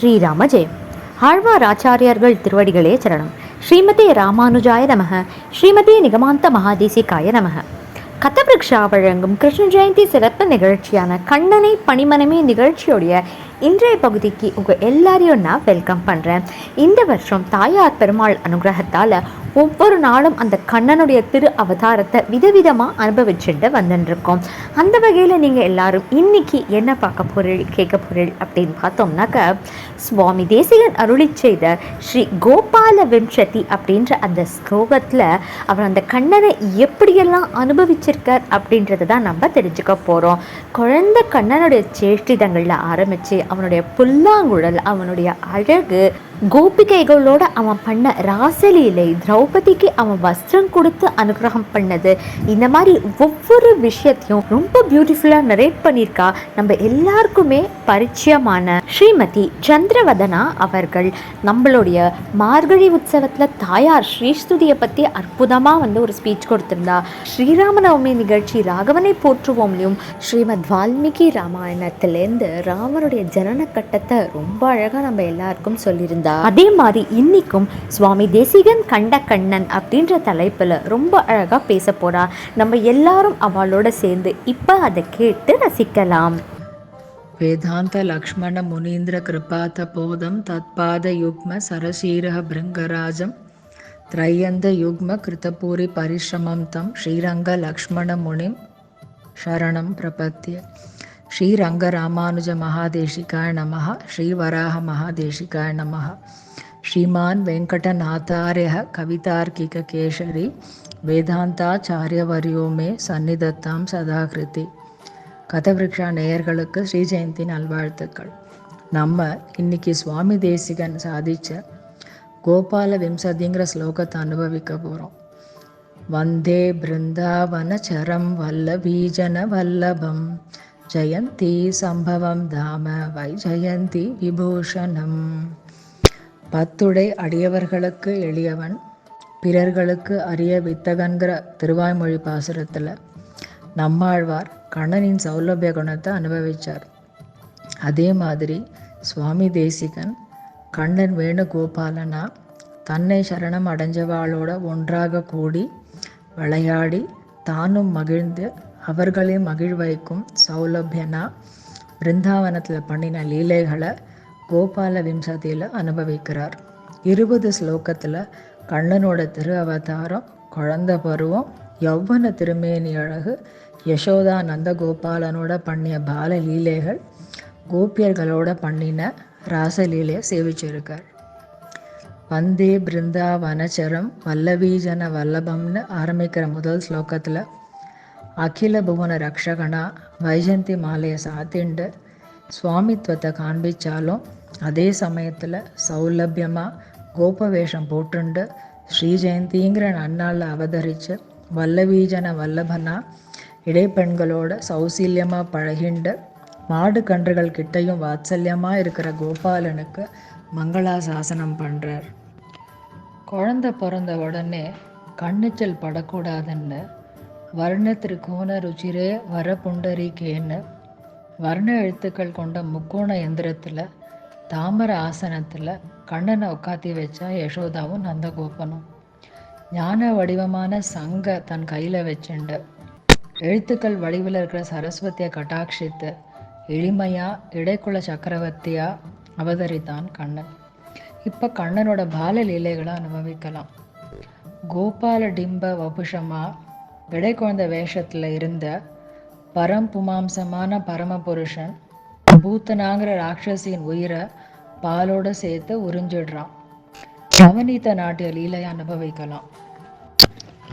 ஸ்ரீராம ஜெயம் ஆழ்வார் ஆச்சாரியார்கள் திருவடிகளே சரணம். ஸ்ரீமதி ராமானுஜாய நமக. ஸ்ரீமதி நிகமாந்த மகாதேசிகாய நமக. கதபிரக்ஷா வழங்கும் கிருஷ்ண ஜெயந்தி சிறப்பு நிகழ்ச்சியான கண்ணனை பணிமனமே நிகழ்ச்சியோடைய இன்றைய பகுதிக்கு உங்கள் எல்லாரையும் நான் வெல்கம் பண்ணுறேன் இந்த வருஷம் தாயார் பெருமாள் அனுகிரகத்தால் ஒவ்வொரு நாளும் அந்த கண்ணனுடைய திரு அவதாரத்தை விதவிதமாக அனுபவிச்சுட்டு வந்துட்டுருக்கோம் அந்த வகையில் நீங்கள் எல்லாரும் இன்னைக்கு என்ன பார்க்க போறீள் கேட்க போறீள் அப்படின்னு பார்த்தோம்னாக்க சுவாமி தேசிகன் அருளி செய்த ஸ்ரீ கோபால விம்சதி அப்படின்ற அந்த ஸ்லோகத்தில் அவர் அந்த கண்ணனை எப்படியெல்லாம் அனுபவிச்சிருக்கார் அப்படின்றத தான் நம்ம தெரிஞ்சுக்க போகிறோம் குழந்தை கண்ணனுடைய சேஷ்டிதங்களில் ஆரம்பித்து அவனுடைய புல்லாங்குழல் அவனுடைய அழகு கோபிகைகளோட அவன் பண்ண ராசலீலை திரௌபதிக்கு அவன் வஸ்திரம் கொடுத்து அனுகிரகம் பண்ணது. இந்த மாதிரி ஒவ்வொரு விஷயத்தையும் ரொம்ப பியூட்டிஃபுல்லாக நரேட் பண்ணியிருக்கா. நம்ம எல்லாருக்குமே பரிச்சயமான ஸ்ரீமதி சந்திரவதனா அவர்கள். நம்மளுடைய மார்கழி உற்சவத்தில் தாயார் ஸ்ரீஸ்துதியை பற்றி அற்புதமாக வந்து ஒரு ஸ்பீச் கொடுத்துருந்தா. ஸ்ரீராமநவமி நிகழ்ச்சி ராகவனை போற்றுவோம்லையும் ஸ்ரீமத் வால்மீகி ராமாயணத்திலேருந்து ராமனுடைய ஜனன கட்டத்தை ரொம்ப அழகாக நம்ம எல்லாருக்கும் சொல்லியிருந்தா. அதே மாதிரி இன்னைக்கும் சுவாமி தேசிகன் கண்ட கண்ணன் அப்படின்ற தலைப்பில் ரொம்ப அழகாக பேச போறா நம்ம எல்லாரும் அவளோட சேர்ந்து இப்போ அதை கேட்டு ரசிக்கலாம் वेदान्त लक्ष्मण मुनीन्द्र कृपातपोदं तत्पादयुग्म सरशीरः भृङ्गराजं त्रय्यन्तयुग्म कृतपूरि परिश्रमं तं श्रीरङ्गलक्ष्मणमुनिं शरणं प्रपद्ये ஸ்ரீரங்கராமானுஜ மகாதேஷிகாய நமக ஸ்ரீவராக மகாதேஷிகாய நமக ஸ்ரீமான் வெங்கடநாத்தாரிய கவிதார்க்கிக கேசரி வேதாந்தாச்சாரியவரியோமே சந்நிதத்தாம் சதாகிருதி. கதவிருக்ஷா நேயர்களுக்கு ஸ்ரீஜெயந்தி நல்வாழ்த்துக்கள். நம்ம இன்னைக்கு சுவாமி தேசிகன் சாதிச்ச கோபால விம்சதிங்கிற ஸ்லோகத்தை அனுபவிக்க போகிறோம் வந்தே பிருந்தாவன சரம் வல்ல பீஜன வல்லபம் ஜெயந்தி சம்பவம் தாம வை ஜெயந்தி விபூஷணம் பத்துடை அடியவர்களுக்கு எளியவன் பிறர்களுக்கு அரிய வித்தகன்கிற திருவாய்மொழி பாசுரத்தில் நம்மாழ்வார் கண்ணனின் சௌலபிய குணத்தை அனுபவித்தார் அதே மாதிரி சுவாமி தேசிகன் கண்ணன் வேணுகோபாலனா தன்னை சரணம் அடைஞ்சவாளோட ஒன்றாக கூடி விளையாடி தானும் மகிழ்ந்து அவர்களே மகிழ்வைக்கும் சௌலபியனா. பிருந்தாவனத்தில் பண்ணின லீலைகளை கோபால விம்சதியில் அனுபவிக்கிறார். இருபது ஸ்லோகத்தில் கண்ணனோட திரு அவதாரம் குழந்த பருவம் யௌவன திருமேனி அழகு யசோதா நந்தகோபாலனோட பண்ணிய பால லீலைகள் கோபியர்களோட பண்ணின ராசலீலையை சேவிச்சிருக்கார். வந்தே பிருந்தாவனச்சரம் வல்லவீஜன வல்லபம்னு ஆரம்பிக்கிற முதல் ஸ்லோகத்தில் அகில புவன ரக்ஷகனா வைஜந்தி மாலையை சாத்திண்டு சுவாமித்துவத்தை காண்பிச்சாலும் அதே சமயத்தில் சௌலபியமாக கோபவேஷம் போட்டுண்டு ஸ்ரீ ஜெயந்திங்கிற நன்னாளில் அவதரித்து வல்லவீஜன வல்லபனா இடைப்பெண்களோட சௌசீல்யமாக பழகிண்டு மாடு கன்றுகள் கிட்டையும் வாத்சல்யமாக இருக்கிற கோபாலனுக்கு மங்களாசாசனம் பண்ணுறார் குழந்தை பிறந்த உடனே கண்ணுச்சல் படக்கூடாதுன்னு வர்ண திரிகோண ருச்சிரே வர புண்டரிகேன்னு வர்ண எழுத்துக்கள் கொண்ட முக்கோண எந்திரத்தில் தாமர ஆசனத்தில் கண்ணனை உட்காத்தி வச்சா யசோதாவும் நந்தகோபனும். ஞான வடிவமான சங்க தன் கையில் வச்சுண்டு. எழுத்துக்கள் வடிவில் இருக்கிற சரஸ்வதியை கட்டாட்சித்து எளிமையாக இடைக்குல சக்கரவர்த்தியாக அவதரித்தான் கண்ணன். இப்போ கண்ணனோட பால லீலைகளை அனுபவிக்கலாம். கோபால டிம்ப வபுஷமாக விடை குழந்தை வேஷத்தில் இருந்த பரம்புமாம்சமான பரமபுருஷன் பூத்தனாங்கிற ராட்சசியின் உயிரை பாலோடு சேர்த்து உறிஞ்சிடுறான். நவநீத நாட்டிய லீலையை அனுபவிக்கலாம்.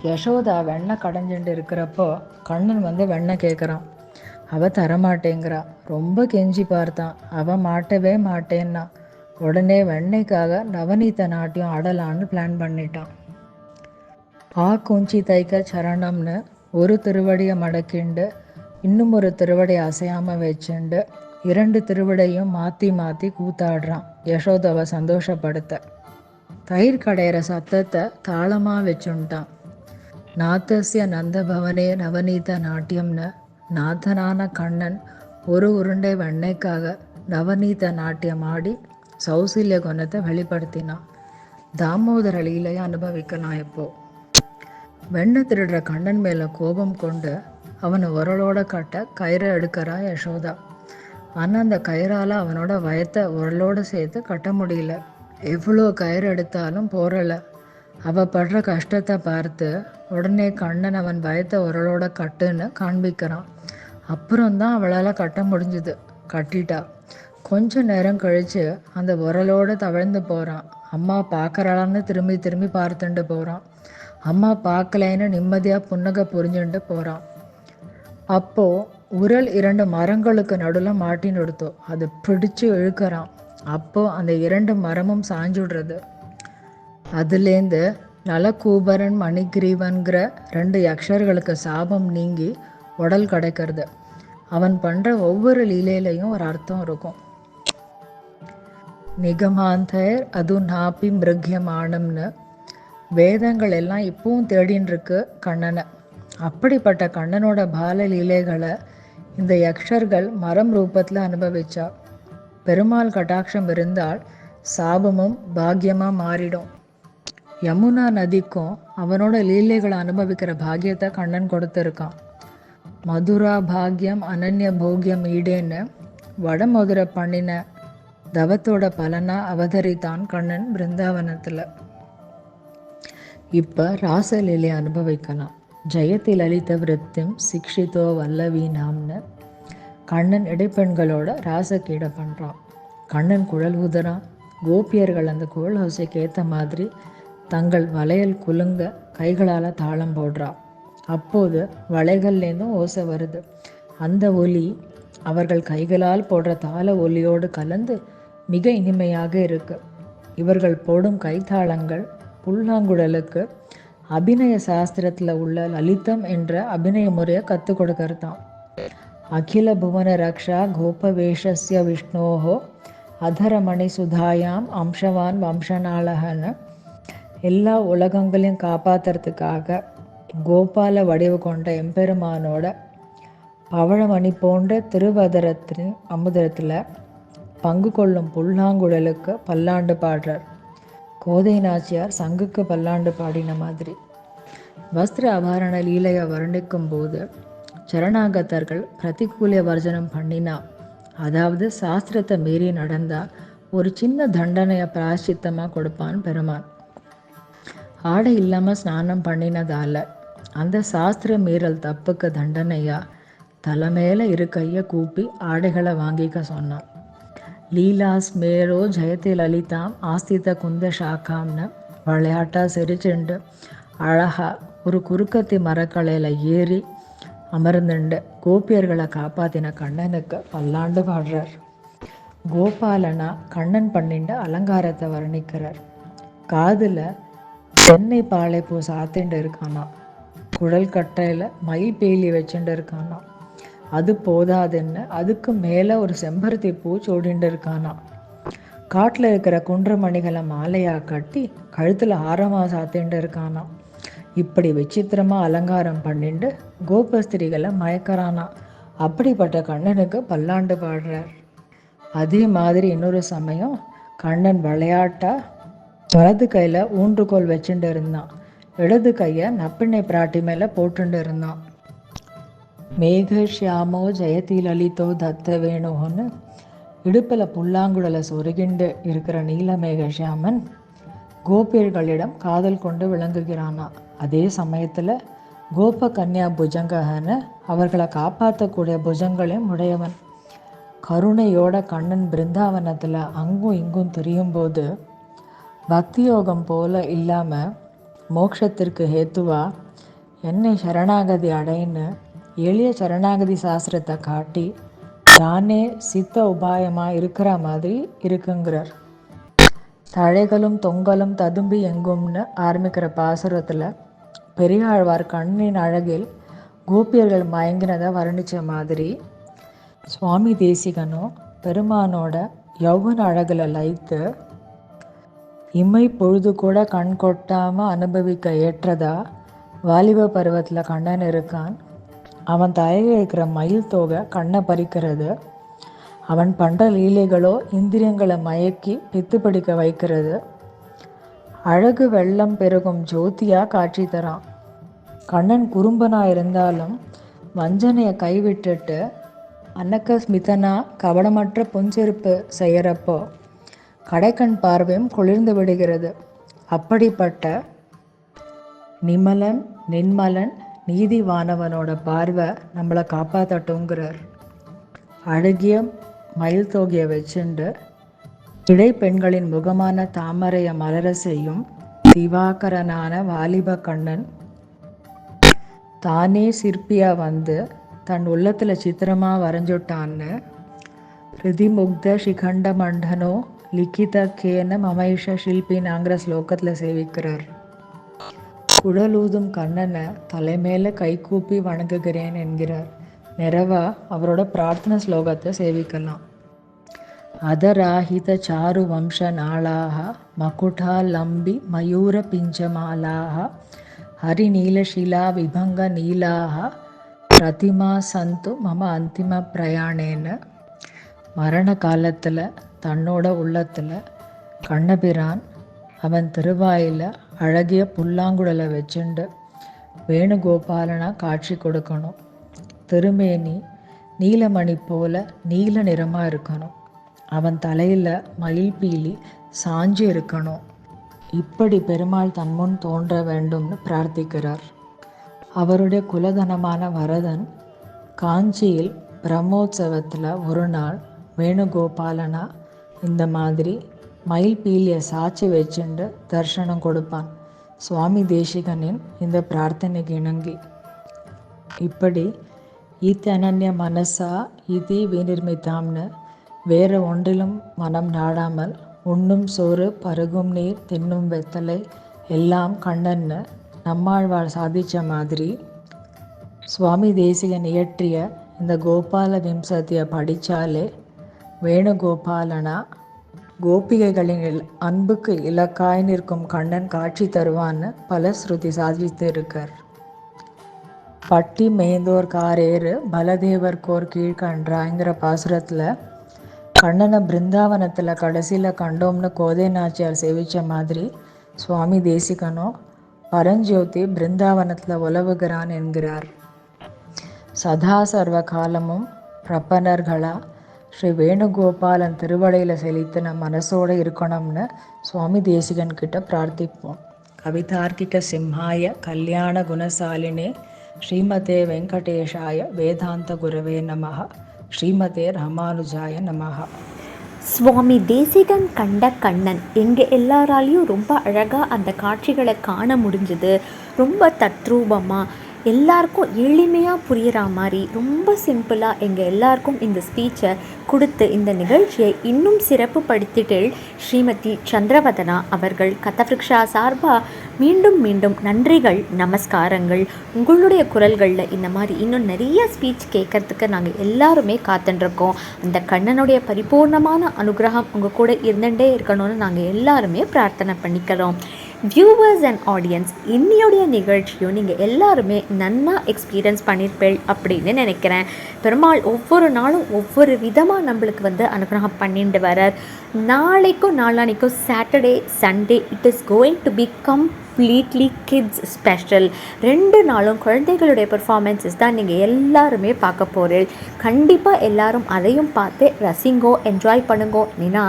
யசோதா வெண்ணெய் கடைஞ்சுட்டு இருக்கிறப்போ கண்ணன் வந்து வெண்ணெய் கேட்குறான் அவ தரமாட்டேங்கிறா. ரொம்ப கெஞ்சி பார்த்தான். அவ மாட்டவே மாட்டேன்னா. உடனே வெண்ணெய்க்காக நவநீத நாட்டியம் ஆடலான்னு பிளான் பண்ணிட்டான். ஆ குஞ்சி தைக்க சரணம்னு ஒரு திருவடியை மடக்கிண்டு இன்னும் ஒரு திருவடியை அசையாமல் வச்சுண்டு இரண்டு திருவடையும் மாற்றி மாற்றி கூத்தாடுறான் யசோதாவை சந்தோஷப்படுத்த. தயிர் கடையிற சத்தத்தை தாளமாக வச்சுட்டான் நாத்தசிய நந்தபவனே நவநீத நாட்டியம்னு நாதனான கண்ணன் ஒரு உருண்டை வெண்ணைக்காக நவநீத நாட்டியம் ஆடி சௌசில்ய குணத்தை வெளிப்படுத்தினான். தாமோதர லீலையை அனுபவிக்கலாம் எப்போது வெண்ணை திருடுற கண்ணன் மேலே கோபம் கொண்டு அவனை உரலோட கட்ட கயிறை எடுக்கிறா யசோதா. ஆனால் அந்த கயிறால் அவனோட வயத்தை உரலோட சேர்த்து கட்ட முடியல. எவ்வளோ கயிறு எடுத்தாலும் போறல. அவ படுற கஷ்டத்தை பார்த்து உடனே கண்ணன் அவன் வயத்தை உரலோட கட்டுன்னு காண்பிக்கிறான். அப்புறம்தான் அவளால் கட்ட முடிஞ்சுது. கட்டிட்டா. கொஞ்ச நேரம் கழித்து அந்த உரலோட தவழ்ந்து போகிறான் அம்மா பார்க்குறாளான்னு திரும்பி திரும்பி பார்த்துட்டு போகிறான் அம்மா பார்க்கலைன்னு நிம்மதியாக புன்னகை புரிஞ்சுட்டு போகிறான் அப்போ உரல் இரண்டு மரங்களுக்கு நடுவில் மாட்டின்னு எடுத்தோம் அது பிடிச்சு இழுக்கிறான். அப்போது அந்த இரண்டு மரமும் சாஞ்சுடுறது. அதுலேருந்து நலக்கூபரன் மணிகிரீவன்கிற ரெண்டு யக்ஷர்களுக்கு சாபம் நீங்கி உடல் கிடைக்கிறது. அவன் பண்ணுற ஒவ்வொரு லீலையிலையும் ஒரு அர்த்தம் இருக்கும். நிகமாந்தர் அது நாப்பி மிருகியமானம்னு வேதங்கள் எல்லாம் இப்பவும் தேடின்னு இருக்கு கண்ணனை. அப்படிப்பட்ட கண்ணனோட பால லீலைகளை இந்த யக்ஷர்கள் மரம் ரூபத்தில் அனுபவிச்சா பெருமாள் கட்டாட்சம் இருந்தால் சாபமும் பாக்கியமாக மாறிடும். யமுனா நதிக்கும் அவனோட லீலைகளை அனுபவிக்கிற பாக்கியத்தை கண்ணன் கொடுத்துருக்கான். மதுரா பாக்யம் அனன்ய போக்கியம் ஈடேன்னு வடமதுரை பண்ணின தவத்தோட பலனாக அவதரித்தான் கண்ணன் பிருந்தாவனத்தில். இப்போ ராசலீலை அனுபவிக்கலாம். ஜெயத்தில் லலித விருத்திம் சிக்ஷிதோ வல்லவீனாம்னு கண்ணன் இடைப்பெண்களோட ராசக்கீடை பண்ணுறான் கண்ணன் குழல் ஊதுறான் கோபியர்கள் அந்த குழல் ஓசைக்கு ஏற்ற மாதிரி தங்கள் வளையல் குலுங்க கைகளால் தாளம் போடுறா. அப்போது வளைகள்லேருந்தும் ஓசை வருது. அந்த ஒலி அவர்கள் கைகளால் போடுற தாள ஒலியோடு கலந்து மிக இனிமையாக இருக்கு. இவர்கள் போடும் கைத்தாளங்கள் புல்லாங்குழலுக்கு அபிநய சாஸ்திரத்தில் உள்ள லலிதம் என்ற அபிநய முறையை கற்றுக் கொடுக்கறதாம். அகில புவன ரக்ஷா கோபவேஷஸ்ய விஷ்ணோஹோ அதரமணி சுதாயாம் அம்சவான் வம்சநாளகன்னு எல்லா உலகங்களையும் காப்பாத்துறதுக்காக கோபால வடிவு கொண்ட எம்பெருமானோட பவழமணி போன்ற திருவதரத்தின் அமுதத்தில் பங்கு கொள்ளும் புல்லாங்குழலுக்கு பல்லாண்டு பாடுறார். கோதை நாச்சியார் சங்குக்கு பல்லாண்டு பாடின மாதிரி. வஸ்திர அபாரண லீலையை வர்ணிக்கும் போது சரணாகத்தர்கள் பிரதிகூல வர்ஜனம் பண்ணினா அதாவது சாஸ்திரத்தை மீறி நடந்தா ஒரு சின்ன தண்டனையை பிராசித்தமாக கொடுப்பான் பெருமான். ஆடை இல்லாமல் ஸ்நானம் பண்ணினதால அந்த சாஸ்திர மீறல் தப்புக்கு தண்டனையா தலைமையில இரு கையை கூப்பி ஆடைகளை வாங்கிக்க சொன்னான். லீலாஸ்மேரோ ஜெயதி லலிதாம் ஆஸ்தித குந்த ஷாக்காம்னு விளையாட்டாக சிரிச்சுண்டு அழகாக ஒரு குறுக்கத்தி மரக்கலையில் ஏறி அமர்ந்துண்டு கோபியர்களை காப்பாத்தின கண்ணனுக்கு பல்லாண்டு பாடுறார். கோபாலனா கண்ணன் பண்ணிண்டு அலங்காரத்தை வர்ணிக்கிறார். காதில் சென்னை பாளைப்பூ சாத்திண்டு இருக்கானா குழல் கட்டையில் மயில் பேலி வச்சுட்டு இருக்கானா அது போதாதுன்னு? அதுக்கு மேலே ஒரு செம்பருத்தி பூ சூடிண்டு இருக்கானா காட்டில் இருக்கிற குன்றமணிகளை மாலையாக கட்டி கழுத்தில் ஆரமாக சாத்திண்டு இருக்கானா இப்படி விசித்திரமாக அலங்காரம் பண்ணிண்டு கோபஸ்திரிகளை மயக்கிறானா? அப்படிப்பட்ட கண்ணனுக்கு பல்லாண்டு பாடுறார். அதே மாதிரி இன்னொரு சமயம் கண்ணன் விளையாட்டா வலது கையில் ஊன்றுகோல் வச்சுட்டு இருந்தான் இடது கையை நப்பிண்ணை பிராட்டி மேலே போட்டுண்டு இருந்தான் மேகஷியாமோ ஜெயதி லலிதோ தத்த வேணுன்னு இடுப்பில் புல்லாங்குழலை சொருகிண்டு இருக்கிற நீல மேகஷியாமன் கோபியர்களிடம் காதல் கொண்டு விளங்குகிறானா. அதே சமயத்தில் கோப கன்யா புஜங்ககன்னு அவர்களை காப்பாற்றக்கூடிய புஜங்களையும் உடையவன். கருணையோட கண்ணன் பிருந்தாவனத்தில் அங்கும் இங்கும் தெரியும் போது பக்தி யோகம் போல இல்லாமல் மோட்சத்திற்கு ஹேத்துவா என்னை சரணாகதி அடைன்னு எளிய சரணாகதி சாஸ்திரத்தை காட்டி தானே சித்த உபாயமாக இருக்கிற மாதிரி இருக்குங்கிறார். தழைகளும் தொங்கலும் ததும்பி எங்கும்னு ஆரம்பிக்கிற பாசுரத்தில் பெரியாழ்வார் கண்ணின் அழகில் கோபியர்கள் மயங்கினதை வர்ணித்த மாதிரி சுவாமி தேசிகனும் பெருமானோட யௌவன அழகில் லைத்து இமை பொழுது கூட கண் கொட்டாமல் அனுபவிக்க ஏற்றதா வாலிப பருவத்தில் கண்ணன் இருக்கான். அவன் தலையில் இருக்கிற மயில் தோகை கண்ணை பறிக்கிறது. அவன் பண்ணுற லீலைகளோ இந்திரியங்களை மயக்கி பித்து பிடிக்க வைக்கிறது. அழகு வெள்ளம் பெருகும் ஜோதியாக காட்சி தரான். கண்ணன் குறும்பனா இருந்தாலும் வஞ்சனையை கைவிட்டுட்டு அன்னக்க ஸ்மிதனா கவனமற்ற புஞ்செருப்பு செய்கிறப்போ கடைக்கண் பார்வையும் குளிர்ந்து விடுகிறது. அப்படிப்பட்ட நிமலன் நின்மலன் நீதிவானவனோட பார்வை நம்மளை காப்பாற்றட்டுங்கிறார் அழகிய மயில் தொகையை வச்சுண்டு இடை பெண்களின் முகமான தாமரைய மலர செய்யும் திவாகரனான வாலிப கண்ணன் தானே சிற்பியா வந்து தன் உள்ளத்தில் சித்திரமாக வரைஞ்சுட்டான்னு ரிதிமுக்த சிகண்ட மண்டனோ லிக்கித கேன மமைஷ ஷில்பினாங்கிற ஸ்லோகத்தில் சேவிக்கிறார். குழலூதும் கண்ணனை தலைமேல கைகூப்பி வணங்குகிறேன் என்கிறார். நிறைவா அவரோட பிரார்த்தனை ஸ்லோகத்தை சேவிக்கலாம். அதராஹித சாரு வம்ச நாளாக மகுடா லம்பி மயூர பிஞ்சமாலாக ஹரிநீலஷிலா விபங்க நீலாக பிரதிமா சந்து மம அந்திம பிரயாணேன்னு மரண காலத்தில் தன்னோட உள்ளத்தில் கண்ணபிரான் அவன் திருவாயில் அழகிய புல்லாங்குழலை வச்சுண்டு வேணுகோபாலனா காட்சி கொடுக்கணும். திருமேனி நீலமணி போல நீல நிறமாக இருக்கணும். அவன் தலையில் மயில் பீலி சாஞ்சு இருக்கணும். இப்படி பெருமாள் தன்முன் தோன்ற வேண்டும்னு பிரார்த்திக்கிறார். அவருடைய குலதனமான வரதன் காஞ்சியில் பிரம்மோற்சவத்தில் ஒரு நாள் வேணுகோபாலனா இந்த மாதிரி மயில் பீலியை சாட்சி வச்சுண்டு தர்ஷனம் கொடுப்பான். சுவாமி தேசிகனின் இந்த பிரார்த்தனைக்கு இணங்கி. இப்படி ஈத்தனன்ய மனசா இதி விநிர்மித்தாம்னு வேற ஒன்றிலும் மனம் நாடாமல் உண்ணும் சோறு பருகும் நீர் தின்னும் வெத்தலை எல்லாம் கண்ணன்னு நம்மாழ்வார் சாதித்த மாதிரி. சுவாமி தேசிகன் இயற்றிய இந்த கோபால விம்சதியை படித்தாலே வேணுகோபாலனா கோபிகைகளின் இல் அன்புக்கு இலக்காய் நிற்கும் கண்ணன் காட்சி தருவான்னு பல ஸ்ருதி சாதித்து இருக்கார் பட்டி மேய்ந்தோர் காரேறு பலதேவர் கோர் கீழ்கன்றாங்கிற பாசுரத்தில் கண்ணனை பிருந்தாவனத்தில் கடைசியில் கண்டோம்னு கோதை நாச்சியார் சேவித்த மாதிரி சுவாமி தேசிகனும் பரஞ்சோதி பிருந்தாவனத்தில் உலவுகிறான் என்கிறார். சதா சர்வ காலமும் பிரபனர்களா ஸ்ரீ வேணுகோபாலன் திருவடையில் செலுத்தின மனசோடு இருக்கணும்னு சுவாமி தேசிகன் கிட்ட பிரார்த்திப்போம். கவிதார்க்கிக சிம்ஹாய கல்யாண குணசாலினே ஸ்ரீமதே வெங்கடேஷாய வேதாந்த குருவே நமः ஸ்ரீமதே ராமானுஜாய நமः சுவாமி தேசிகன் கண்ட கண்ணன் எங்கள் எல்லாராலையும் ரொம்ப அழகாக அந்த காட்சிகளை காண முடிஞ்சது. ரொம்ப தத்ரூபமாக எல்லாருக்கும் எளிமையாக புரிகிற மாதிரி ரொம்ப சிம்பிளாக எங்கள் எல்லாருக்கும் இந்த ஸ்பீச்சை கொடுத்து இந்த நிகழ்ச்சியை இன்னும் சிறப்பு படுத்திட்டு ஸ்ரீமதி சந்திரவதனா அவர்கள் கதவிருக்ஷா சார்பாக மீண்டும் மீண்டும் நன்றிகள் நமஸ்காரங்கள். உங்களுடைய குரல்களில் இந்த மாதிரி இன்னும் நிறைய ஸ்பீச் கேட்கறதுக்கு நாங்கள் எல்லாருமே காத்துட்ருக்கோம் அந்த கண்ணனுடைய பரிபூர்ணமான அனுகிரகம் உங்கள் கூட இருந்துகிட்டே இருக்கணும்னு நாங்கள் எல்லாருமே பிரார்த்தனை பண்ணிக்கிறோம். வியூவர்ஸ் அண்ட் ஆடியன்ஸ் இன்னையோடைய நிகழ்ச்சியும் நீங்கள் எல்லாருமே நன்னா எக்ஸ்பீரியன்ஸ் பண்ணியிருப்பேள் அப்படின்னு நினைக்கிறேன். பெருமாள் ஒவ்வொரு நாளும் ஒவ்வொரு விதமாக நம்மளுக்கு வந்து அனுகிரகம் பண்ணிட்டு வரார். நாளைக்கும் நாளானிக்கும் Saturday Sunday it is going to be completely kids special ரெண்டு நாளும் குழந்தைகளுடைய பெர்ஃபார்மன்ஸஸ் தான் நீங்கள் எல்லாருமே பார்க்க போகிறீர்கள் கண்டிப்பாக எல்லாரும் அதையும் பார்த்து ரசிங்கோ என்ஜாய் பண்ணுங்கோ. ஏன்னா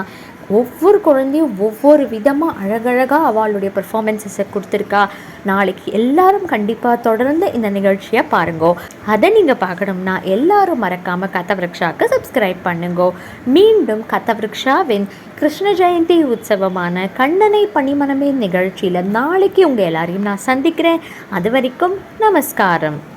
ஒவ்வொரு குழந்தையும் ஒவ்வொரு விதமாக அழகழகாக அவளுடைய பெர்ஃபார்மன்ஸஸை கொடுத்துருக்கா. நாளைக்கு எல்லாரும் கண்டிப்பாக தொடர்ந்து இந்த நிகழ்ச்சியை பாருங்கோ. அதை நீங்கள் பார்க்கணும்னா எல்லாரும் மறக்காமல் கதவிருக்ஷாக்கு சப்ஸ்கிரைப் பண்ணுங்கோ. மீண்டும் கதவிருக்ஷாவின் கிருஷ்ண ஜெயந்தி உற்சவமான கண்ணனை பணிமனமே நிகழ்ச்சியில் நாளைக்கு உங்கள் எல்லாரையும் நான் சந்திக்கிறேன். அது வரைக்கும் நமஸ்காரம்.